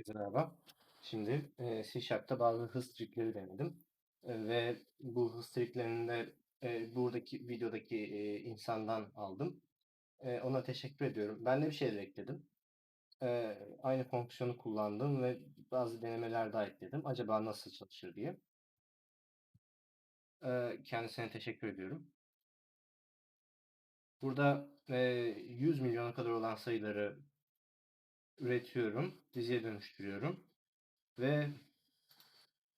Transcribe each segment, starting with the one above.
Herkese merhaba. Şimdi eee, C Sharp'ta bazı hız trikleri denedim. Eee, ve bu hız triklerini de eee, buradaki videodaki eee, insandan aldım. Eee, ona teşekkür ediyorum. Ben de bir şeyler ekledim. Eee, aynı fonksiyonu kullandım ve bazı denemeler daha ekledim. Acaba nasıl çalışır diye. Eee, kendisine teşekkür ediyorum. Burada eee 100 milyona kadar olan sayıları üretiyorum, diziye dönüştürüyorum ve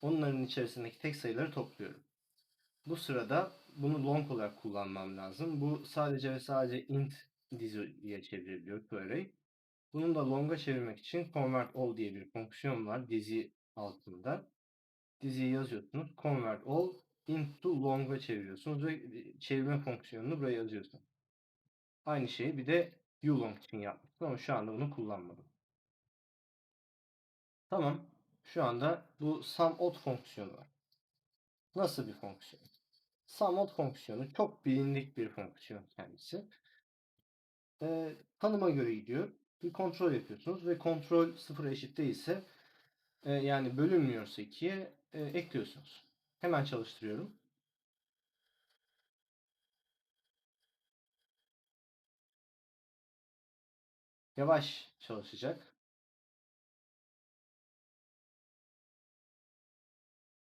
onların içerisindeki tek sayıları topluyorum. Bu sırada bunu long olarak kullanmam lazım. Bu sadece ve sadece int diziye çevrebiliyor query. Bunu da long'a çevirmek için convert all diye bir fonksiyon var dizi altında. Diziyi yazıyorsunuz. Convert all into long'a çeviriyorsunuz ve çevirme fonksiyonunu buraya yazıyorsunuz. Aynı şeyi bir de ulong için yapmıştım ama şu anda bunu kullanmadım. Tamam. Şu anda bu sum out fonksiyonu var. Nasıl bir fonksiyon? Sum out fonksiyonu çok bilindik bir fonksiyon kendisi. Ee, tanıma göre gidiyor. Bir kontrol yapıyorsunuz ve kontrol sıfır eşit değilse e, yani bölünmüyorsa ikiye e, ekliyorsunuz. Hemen çalıştırıyorum. Yavaş çalışacak.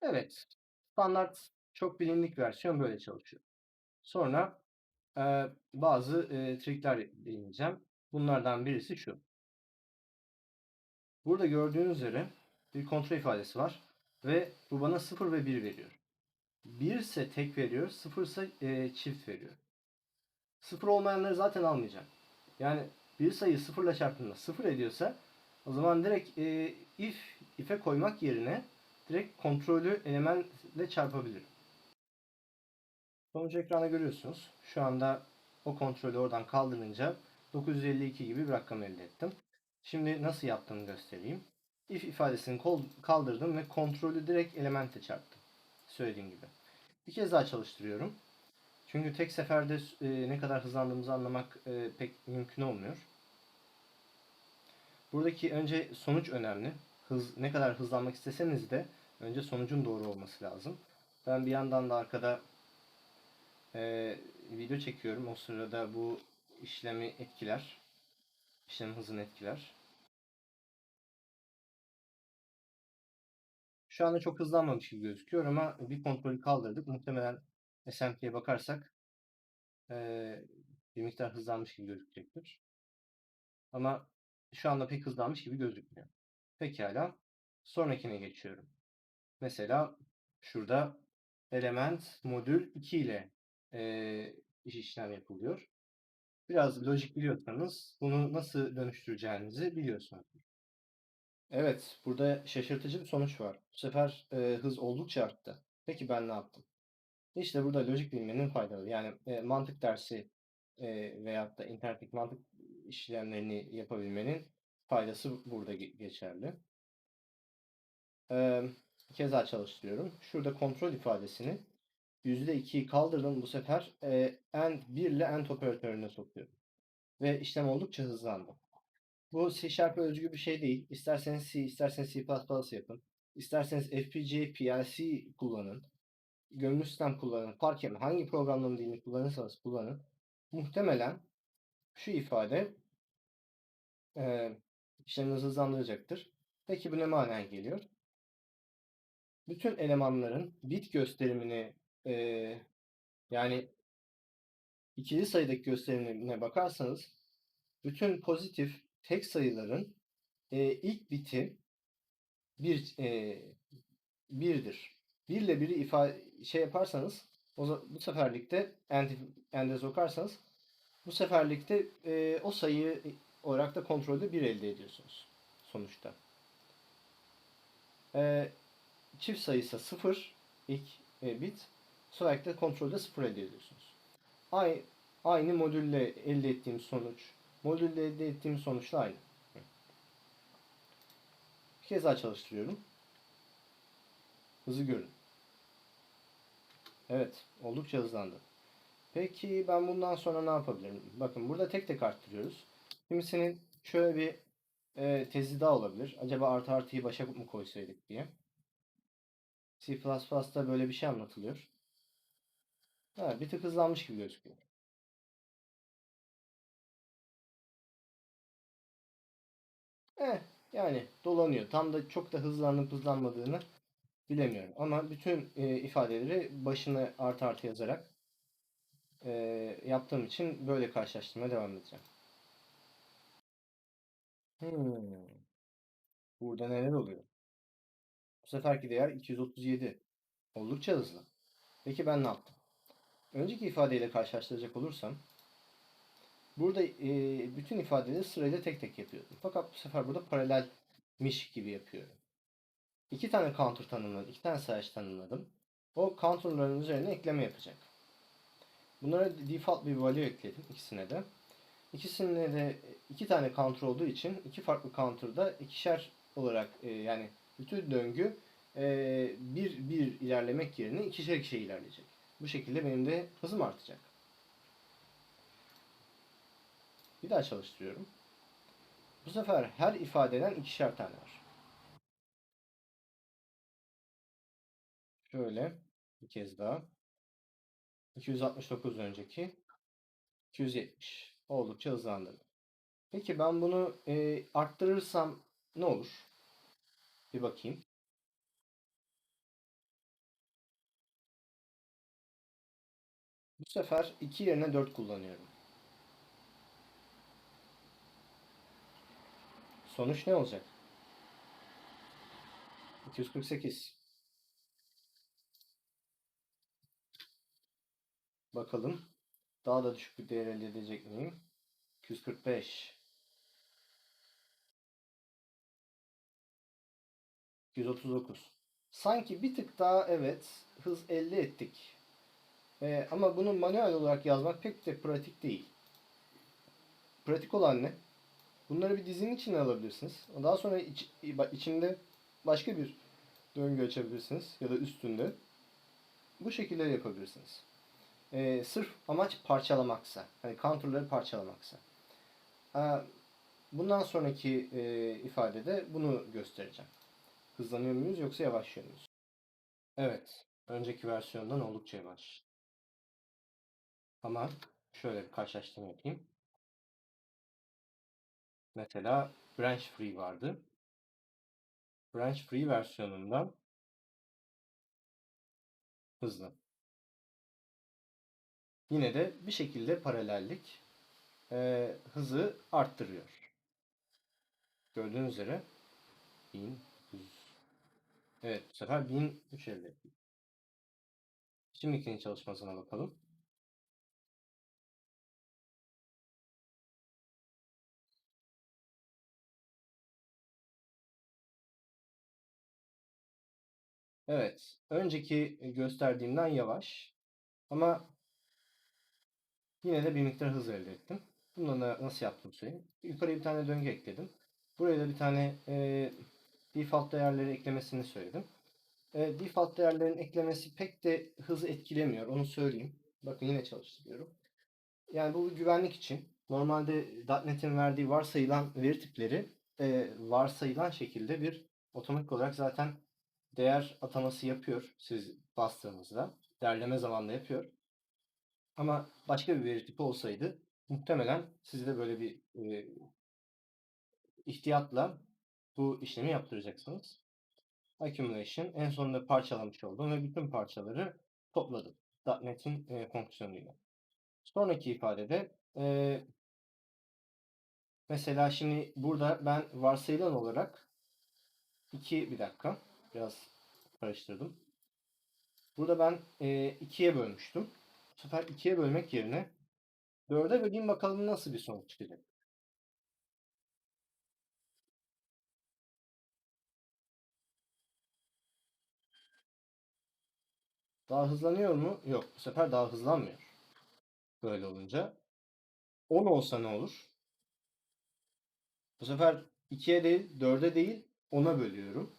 Evet. Standart çok bilindik versiyon böyle çalışıyor. Sonra e, bazı e, trikler deneyeceğim. Bunlardan birisi şu. Burada gördüğünüz üzere bir kontrol ifadesi var ve bu bana 0 ve 1 veriyor. 1 ise tek veriyor, 0 ise e, çift veriyor. 0 olmayanları zaten almayacağım. Yani bir sayı 0 ile çarptığında 0 ediyorsa o zaman direkt e, if if'e koymak yerine direkt kontrolü elementle çarpabilirim. Sonuç ekranda görüyorsunuz. Şu anda o kontrolü oradan kaldırınca 952 gibi bir rakam elde ettim. Şimdi nasıl yaptığımı göstereyim. If ifadesini kaldırdım ve kontrolü direkt elemente çarptım. Söylediğim gibi. Bir kez daha çalıştırıyorum. Çünkü tek seferde e, ne kadar hızlandığımızı anlamak e, pek mümkün olmuyor. Buradaki önce sonuç önemli. Hız ne kadar hızlanmak isteseniz de önce sonucun doğru olması lazım. Ben bir yandan da arkada e, video çekiyorum. O sırada bu işlemi etkiler. İşlem hızını etkiler. Şu anda çok hızlanmamış gibi gözüküyor ama bir kontrolü kaldırdık. Muhtemelen SMP'ye bakarsak ee, bir miktar hızlanmış gibi gözükecektir. Ama şu anda pek hızlanmış gibi gözükmüyor. Pekala. Sonrakine geçiyorum. Mesela şurada element modül 2 ile e, iş işlem yapılıyor. Biraz lojik biliyorsanız bunu nasıl dönüştüreceğinizi biliyorsunuz. Evet, burada şaşırtıcı bir sonuç var. Bu sefer e, hız oldukça arttı. Peki ben ne yaptım? İşte burada lojik bilmenin faydaları. Yani e, mantık dersi e, veyahut da internetteki mantık işlemlerini yapabilmenin faydası burada geçerli. E, bir kez daha çalıştırıyorum. Şurada kontrol ifadesini %2'yi kaldırdım. Bu sefer e, end 1 ile end operatörüne sokuyorum. Ve işlem oldukça hızlandı. Bu C Sharp'a özgü bir şey değil. İsterseniz C, isterseniz C++ yapın. İsterseniz FPGA PLC kullanın. Gömülü sistem kullanın. Fark etmez. Hangi programlama dilini kullanırsanız kullanın. Muhtemelen şu ifade e, işleminizi hızlandıracaktır. Peki bu ne manaya geliyor? Bütün elemanların bit gösterimini e, yani ikili sayıdaki gösterimine bakarsanız bütün pozitif tek sayıların e, ilk biti bir e, birdir. 1 ile 1'i ifade şey yaparsanız o, bu seferlikte end, end'e sokarsanız bu seferlikte e, o sayı olarak da kontrolde 1 elde ediyorsunuz sonuçta. E, çift sayısı 0 ilk e, bit. Seferlikte kontrolde 0 elde ediyorsunuz. Aynı, aynı modülle elde ettiğim sonuç modülle elde ettiğim sonuçla aynı. Bir kez daha çalıştırıyorum. Hızı görün. Evet, oldukça hızlandı. Peki ben bundan sonra ne yapabilirim? Bakın burada tek tek arttırıyoruz. Kimisinin şöyle bir e, tezi daha olabilir. Acaba artı artıyı başa mı koysaydık diye. C++'da böyle bir şey anlatılıyor. Ha, bir tık hızlanmış gibi gözüküyor. Eh, yani dolanıyor. Tam da çok da hızlanıp hızlanmadığını bilemiyorum. Ama bütün e, ifadeleri başına artı artı yazarak e, yaptığım için böyle karşılaştırmaya devam edeceğim. Hmm. Burada neler oluyor? Bu seferki değer 237. Oldukça hızlı. Peki ben ne yaptım? Önceki ifadeyle karşılaştıracak olursam burada e, bütün ifadeleri sırayla tek tek yapıyordum. Fakat bu sefer burada paralelmiş gibi yapıyorum. İki tane counter tanımladım. iki tane sayaç tanımladım. O counter'ların üzerine ekleme yapacak. Bunlara default bir value ekledim ikisine de. İkisine de iki tane counter olduğu için iki farklı counter'da ikişer olarak e, yani bütün döngü e, bir bir ilerlemek yerine ikişer ikişer ilerleyecek. Bu şekilde benim de hızım artacak. Bir daha çalıştırıyorum. Bu sefer her ifadeden ikişer tane var. Şöyle bir kez daha. 269 önceki 270. Oldukça hızlandırdı. Peki ben bunu e, arttırırsam ne olur? Bir bakayım. Bu sefer 2 yerine 4 kullanıyorum. Sonuç ne olacak? 248. Bakalım. Daha da düşük bir değer elde edecek miyim? 245. 239. Sanki bir tık daha evet hız elde ettik. Ee, ama bunu manuel olarak yazmak pek de pratik değil. Pratik olan ne? Bunları bir dizinin içine alabilirsiniz. Daha sonra iç, içinde başka bir döngü açabilirsiniz ya da üstünde. Bu şekilde yapabilirsiniz. Ee, sırf amaç parçalamaksa, hani counter'ları parçalamaksa. Ee, bundan sonraki e, ifadede bunu göstereceğim. Hızlanıyor muyuz yoksa yavaşlıyor muyuz? Evet, önceki versiyondan oldukça yavaş. Ama şöyle bir karşılaştırma yapayım. Mesela branch free vardı. Branch free versiyonundan hızlı. Yine de bir şekilde paralellik e, hızı arttırıyor. Gördüğünüz üzere 1100 Evet bu sefer 1003 elde ettik. Şimdikinin çalışmasına bakalım. Evet. Önceki gösterdiğimden yavaş. Ama yine de bir miktar hız elde ettim. Bunu da nasıl yaptım söyleyeyim. Yukarıya bir tane döngü ekledim. Buraya da bir tane e, default değerleri eklemesini söyledim. E, default değerlerin eklemesi pek de hızı etkilemiyor. Onu söyleyeyim. Bakın yine çalıştırıyorum. Yani bu güvenlik için. Normalde .NET'in verdiği varsayılan veri tipleri e, varsayılan şekilde bir otomatik olarak zaten değer ataması yapıyor siz bastığınızda. Derleme zamanında yapıyor. Ama başka bir veri tipi olsaydı muhtemelen siz de böyle bir e, ihtiyatla bu işlemi yaptıracaksınız. Accumulation en sonunda parçalamış oldum ve bütün parçaları topladım. .NET'in e, fonksiyonuyla. Sonraki ifadede e, mesela şimdi burada ben varsayılan olarak iki bir dakika biraz karıştırdım. Burada ben e, ikiye bölmüştüm. Bu sefer ikiye bölmek yerine dörde böleyim bakalım nasıl bir sonuç çıkacak. Daha hızlanıyor mu? Yok. Bu sefer daha hızlanmıyor. Böyle olunca. 10 olsa ne olur? Bu sefer 2'ye değil, 4'e değil, 10'a bölüyorum.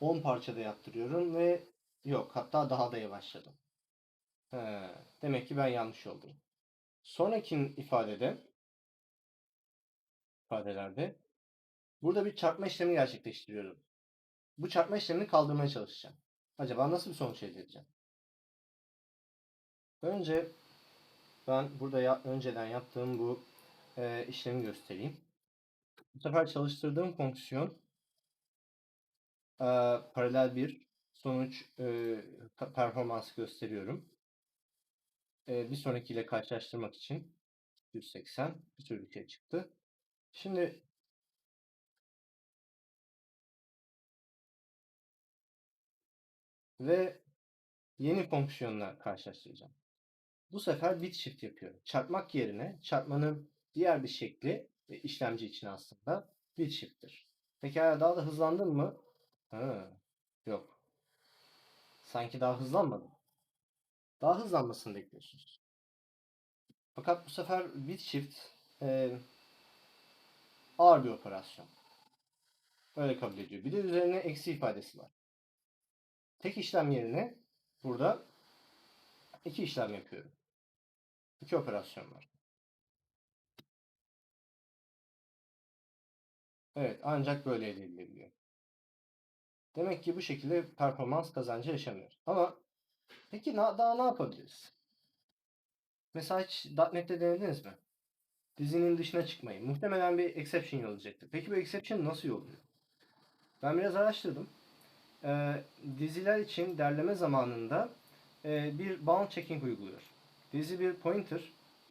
10 parçada yaptırıyorum ve yok hatta daha da yavaşladım. He, demek ki ben yanlış oldum. Sonraki ifadede ifadelerde. Burada bir çarpma işlemi gerçekleştiriyorum. Bu çarpma işlemini kaldırmaya çalışacağım. Acaba nasıl bir sonuç elde edeceğim? Önce ben burada ya, önceden yaptığım bu e, işlemi göstereyim. Bu sefer çalıştırdığım fonksiyon e, paralel bir sonuç e, performansı gösteriyorum. E, bir sonrakiyle karşılaştırmak için 180 bir sürü şey çıktı. Şimdi ve yeni fonksiyonla karşılaştıracağım. Bu sefer bit shift yapıyorum. Çarpmak yerine çarpmanın diğer bir şekli e, işlemci için aslında bit shift'tir. Pekala daha da hızlandın mı? Ha, yok. Sanki daha hızlanmadım. Daha hızlanmasını bekliyorsunuz. Fakat bu sefer bit shift e, ağır bir operasyon. Öyle kabul ediyor. Bir de üzerine eksi ifadesi var. Tek işlem yerine burada iki işlem yapıyorum. İki operasyon var. Evet, ancak böyle elde edilebiliyor. Demek ki bu şekilde performans kazancı yaşamıyoruz. Ama peki daha ne yapabiliriz? Mesela hiç .NET'te denediniz mi? Dizinin dışına çıkmayı. Muhtemelen bir exception yollayacaktır. Peki bu exception nasıl yolluyor? Ben biraz araştırdım. Ee, diziler için derleme zamanında e, bir bound checking uyguluyor. Dizi bir pointer.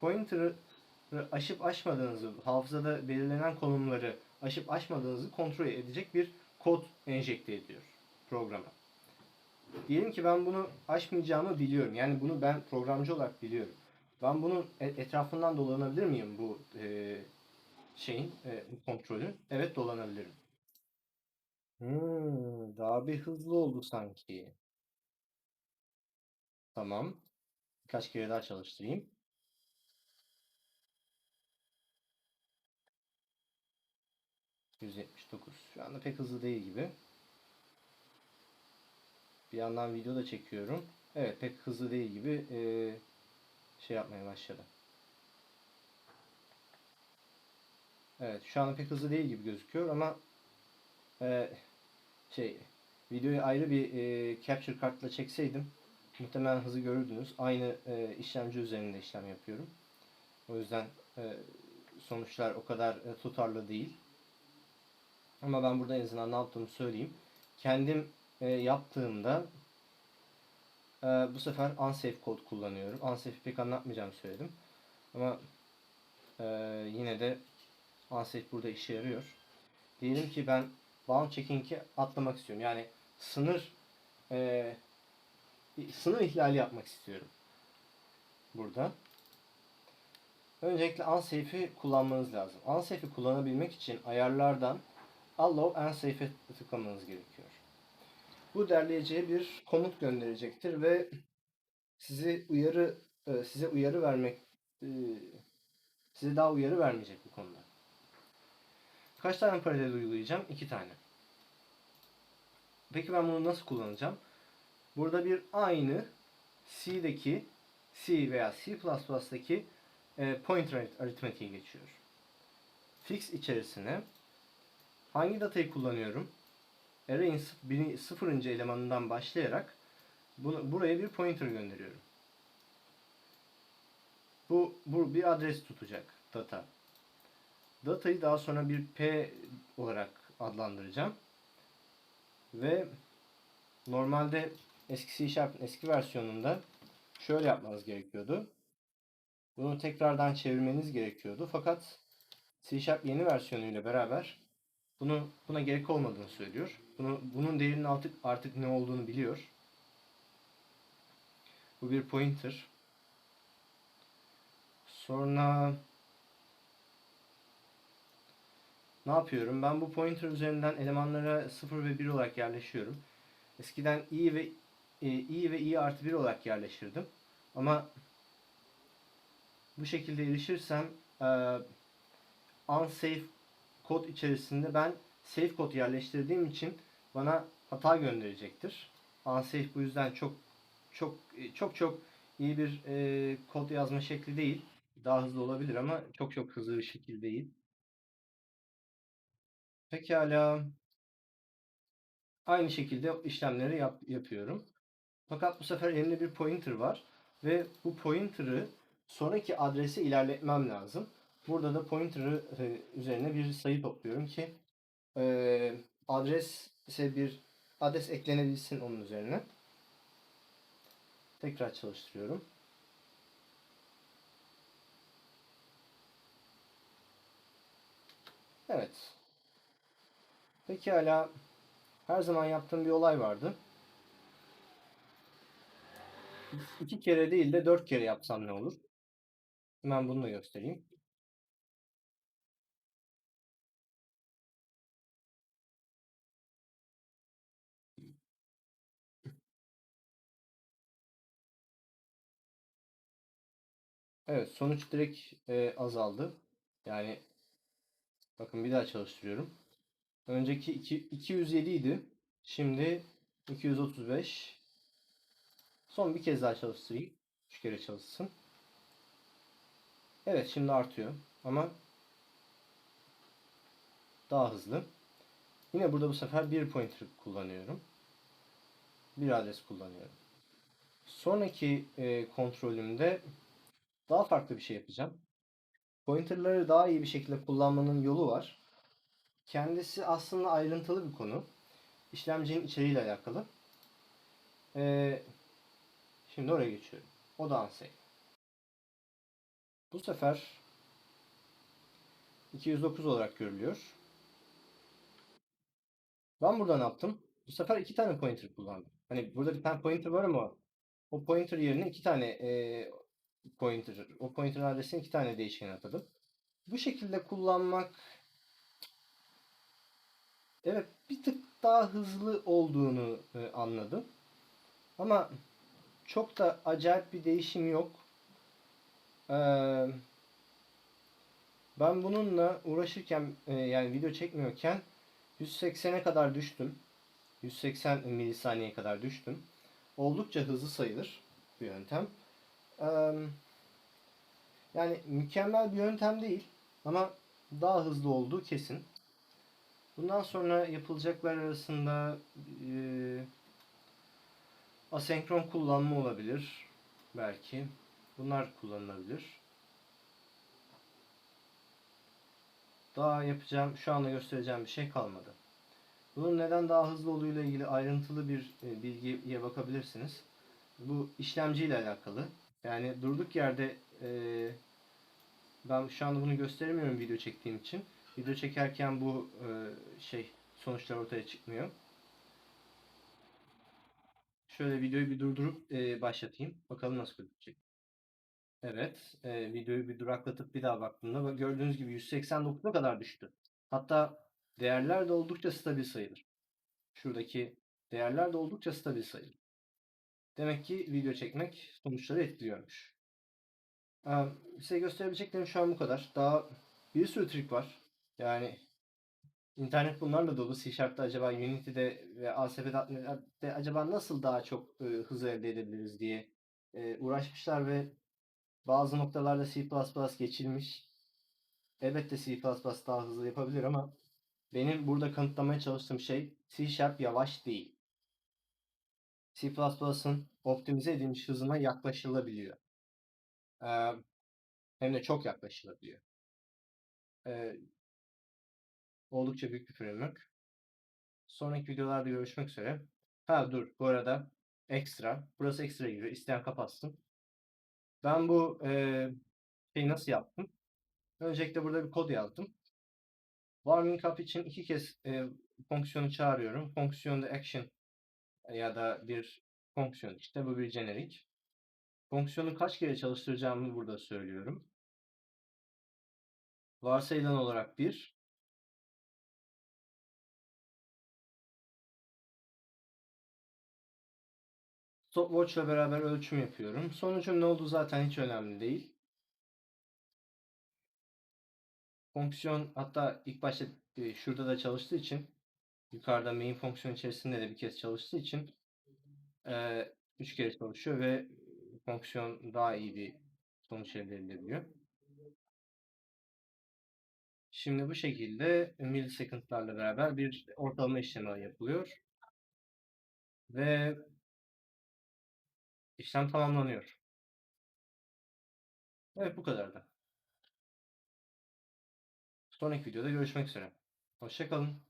Pointer'ı aşıp aşmadığınızı, hafızada belirlenen konumları aşıp aşmadığınızı kontrol edecek bir kod enjekte ediyor programa. Diyelim ki ben bunu aşmayacağımı biliyorum. Yani bunu ben programcı olarak biliyorum. Ben bunun e, etrafından dolanabilir miyim bu e, şeyin e, kontrolün? Evet dolanabilirim. Hmm, bir hızlı oldu sanki. Tamam. Birkaç kere daha çalıştırayım. %79. Şu anda pek hızlı değil gibi. Bir yandan video da çekiyorum. Evet pek hızlı değil gibi ee, şey yapmaya başladı. Evet şu anda pek hızlı değil gibi gözüküyor ama e, şey videoyu ayrı bir e, capture kartla çekseydim muhtemelen hızı görürdünüz. Aynı e, işlemci üzerinde işlem yapıyorum. O yüzden e, sonuçlar o kadar e, tutarlı değil. Ama ben burada en azından ne yaptığımı söyleyeyim. Kendim e, yaptığımda e, bu sefer unsafe kod kullanıyorum. Unsafe pek anlatmayacağım söyledim. Ama e, yine de unsafe burada işe yarıyor. Diyelim ki ben bound checking'i atlamak istiyorum. Yani sınır e, sınır ihlali yapmak istiyorum. Burada. Öncelikle unsafe'i kullanmanız lazım. Unsafe'i kullanabilmek için ayarlardan allow unsafe'e tıklamanız gerekiyor. Bu derleyiciye bir komut gönderecektir ve sizi uyarı e, size uyarı vermek e, size daha uyarı vermeyecek bu konuda. Kaç tane paralel uygulayacağım? İki tane. Peki ben bunu nasıl kullanacağım? Burada bir aynı C'deki C veya C++'daki e, pointer aritmetiği geçiyor. Fix içerisine hangi datayı kullanıyorum? Array'in sıfırıncı elemanından başlayarak bunu, buraya bir pointer gönderiyorum. Bu, bu bir adres tutacak data. Datayı daha sonra bir P olarak adlandıracağım. Ve normalde eski C eski versiyonunda şöyle yapmanız gerekiyordu. Bunu tekrardan çevirmeniz gerekiyordu. Fakat C yeni versiyonuyla beraber bunu buna gerek olmadığını söylüyor. Bunu, bunun değerinin artık, artık ne olduğunu biliyor. Bu bir pointer. Sonra ne yapıyorum? Ben bu pointer üzerinden elemanlara 0 ve 1 olarak yerleşiyorum. Eskiden i ve e, i ve i artı 1 olarak yerleştirdim. Ama bu şekilde erişirsem e, unsafe kod içerisinde ben safe kod yerleştirdiğim için bana hata gönderecektir. Unsafe bu yüzden çok çok çok çok iyi bir e, kod yazma şekli değil. Daha hızlı olabilir ama çok çok hızlı bir şekil değil. Pekala. Aynı şekilde işlemleri yap, yapıyorum. Fakat bu sefer elimde bir pointer var ve bu pointer'ı sonraki adrese ilerletmem lazım. Burada da pointer'ı e, üzerine bir sayı topluyorum ki e, adrese bir adres eklenebilsin onun üzerine. Tekrar çalıştırıyorum. Evet. Pekala. Her zaman yaptığım bir olay vardı. İki kere değil de dört kere yapsam ne olur? Hemen bunu da göstereyim. Evet sonuç direkt e, azaldı. Yani bakın bir daha çalıştırıyorum. Önceki iki, 207 idi. Şimdi 235. Son bir kez daha çalıştırayım. Üç kere çalışsın. Evet şimdi artıyor. Ama daha hızlı. Yine burada bu sefer bir pointer kullanıyorum. Bir adres kullanıyorum. Sonraki e, kontrolümde daha farklı bir şey yapacağım. Pointerları daha iyi bir şekilde kullanmanın yolu var. Kendisi aslında ayrıntılı bir konu. İşlemcinin içeriğiyle alakalı. Ee, şimdi oraya geçiyorum. O da ansay. Bu sefer 209 olarak görülüyor. Ben burada ne yaptım? Bu sefer iki tane pointer kullandım. Hani burada bir tane pointer var ama o pointer yerine iki tane e, pointer, o pointer adresine iki tane değişken atadım. Bu şekilde kullanmak evet bir tık daha hızlı olduğunu e, anladım. Ama çok da acayip bir değişim yok. Ee, ben bununla uğraşırken e, yani video çekmiyorken 180'e kadar düştüm. 180 milisaniyeye kadar düştüm. Oldukça hızlı sayılır bu yöntem. Yani mükemmel bir yöntem değil ama daha hızlı olduğu kesin. Bundan sonra yapılacaklar arasında e, asenkron kullanma olabilir. Belki. Bunlar kullanılabilir. Daha yapacağım, şu anda göstereceğim bir şey kalmadı. Bunun neden daha hızlı olduğu ile ilgili ayrıntılı bir e, bilgiye bakabilirsiniz. Bu işlemci ile alakalı. Yani durduk yerde e, ben şu anda bunu gösteremiyorum video çektiğim için. Video çekerken bu e, şey sonuçlar ortaya çıkmıyor. Şöyle videoyu bir durdurup e, başlatayım. Bakalım nasıl gözükecek. Evet, e, videoyu bir duraklatıp bir daha baktığımda gördüğünüz gibi 189'a kadar düştü. Hatta değerler de oldukça stabil sayılır. Şuradaki değerler de oldukça stabil sayılır. Demek ki video çekmek sonuçları etkiliyormuş. Ee, size gösterebileceklerim şu an bu kadar. Daha bir sürü trik var. Yani internet bunlarla dolu. C Sharp'ta acaba Unity'de ve ASP.NET'de acaba nasıl daha çok e, hız elde edebiliriz diye e, uğraşmışlar ve bazı noktalarda C++ geçilmiş. Elbette C++ daha hızlı yapabilir ama benim burada kanıtlamaya çalıştığım şey C Sharp yavaş değil. C++'ın optimize edilmiş hızına yaklaşılabiliyor. Ee, hem de çok yaklaşılabiliyor. Ee, oldukça büyük bir framework. Sonraki videolarda görüşmek üzere. Ha dur bu arada ekstra. Burası ekstra giriyor. İsteyen kapatsın. Ben bu e, şeyi nasıl yaptım? Öncelikle burada bir kod yazdım. Warming up için iki kez e, fonksiyonu çağırıyorum. Fonksiyonda action ya da bir fonksiyon işte bu bir jenerik. Fonksiyonu kaç kere çalıştıracağımı burada söylüyorum. Varsayılan olarak 1. Stopwatch ile beraber ölçüm yapıyorum. Sonucun ne olduğu zaten hiç önemli değil. Fonksiyon hatta ilk başta e, şurada da çalıştığı için yukarıda main fonksiyon içerisinde de bir kez çalıştığı için e, üç kere çalışıyor ve fonksiyon daha iyi bir sonuç elde edilebiliyor. Şimdi bu şekilde millisecondlarla beraber bir ortalama işlemi yapılıyor. Ve işlem tamamlanıyor. Evet bu kadardı. Sonraki videoda görüşmek üzere. Hoşça kalın.